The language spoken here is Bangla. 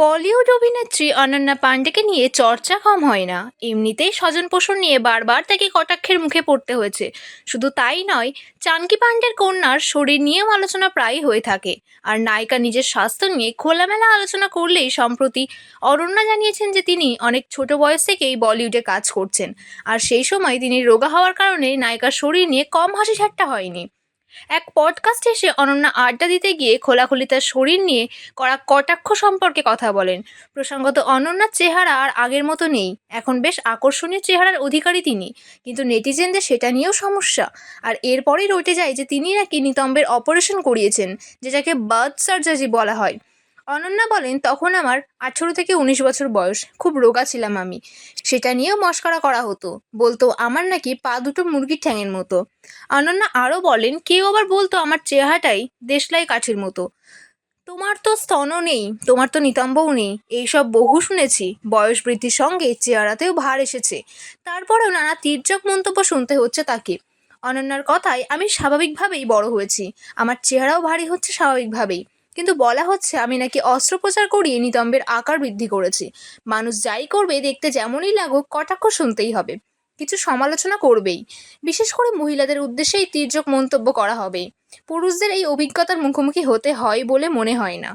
বলিউড অভিনেত্রী অনন্যা পাণ্ডেকে নিয়ে চর্চা কম হয় না। এমনিতেই স্বজন পোষণ নিয়ে বারবার তাকে কটাক্ষের মুখে পড়তে হয়েছে। শুধু তাই নয়, চানকি পাণ্ডের কন্যার শরীর নিয়েও আলোচনা প্রায়ই হয়ে থাকে। আর নায়িকা নিজের স্বাস্থ্য নিয়ে খোলামেলা আলোচনা করলেই সম্প্রতি অরণ্যা জানিয়েছেন যে তিনি অনেক ছোট বয়স থেকেই বলিউডে কাজ করছেন। আর সেই সময় তিনি রোগা হওয়ার কারণে নায়িকার শরীর নিয়ে কম হাসি ঠাট্টা হয়নি। এক পডকাস্টে এসে অনন্যা আড্ডা দিতে গিয়ে খোলাখুলি তার শরীর নিয়ে করা কটাক্ষ সম্পর্কে কথা বলেন। প্রসঙ্গত, অনন্যার চেহারা আর আগের মতো নেই। এখন বেশ আকর্ষণীয় চেহারার অধিকারী তিনি। কিন্তু নেটিজেনদের সেটা নিয়েও সমস্যা। আর এরপরেই রটে যায় যে তিনি নাকি নিতম্বের অপারেশন করিয়েছেন, যেটাকে বার্থ সার্জারি বলা হয়। অনন্যা বলেন, তখন আমার আঠেরো থেকে উনিশ বছর বয়স। খুব রোগা ছিলাম আমি। সেটা নিয়েও মস্করা করা হতো। বলতো, আমার নাকি পা দুটো মুরগির ঠ্যাঙের মতো। অনন্যা আরও বলেন, কেউ আবার বলতো, আমার চেহারাটাই দেশলাই কাঠের মতো। তোমার তো স্তনও নেই, তোমার তো নিতম্বও নেই। এইসব বহু শুনেছি। বয়স বৃদ্ধির সঙ্গে চেহারাতেও ভার এসেছে। তারপরেও নানা তির্যক মন্তব্য শুনতে হচ্ছে তাকে। অনন্যার কথায় আমি স্বাভাবিকভাবেই বড় হয়েছি। আমার চেহারাও ভারী হচ্ছে স্বাভাবিকভাবেই। কিন্তু বলা হচ্ছে আমি নাকি অস্ত্রোপচার করিয়ে নিতম্বের আকার বৃদ্ধি করেছি। মানুষ যাই করবে, দেখতে যেমনই লাগুক, কটাক্ষ শুনতেই হবে। কিছু সমালোচনা করবেই। বিশেষ করে মহিলাদের উদ্দেশ্যেই তির্যক মন্তব্য করা হবে। পুরুষদের এই অভিজ্ঞতার মুখোমুখি হতে হয় বলে মনে হয় না।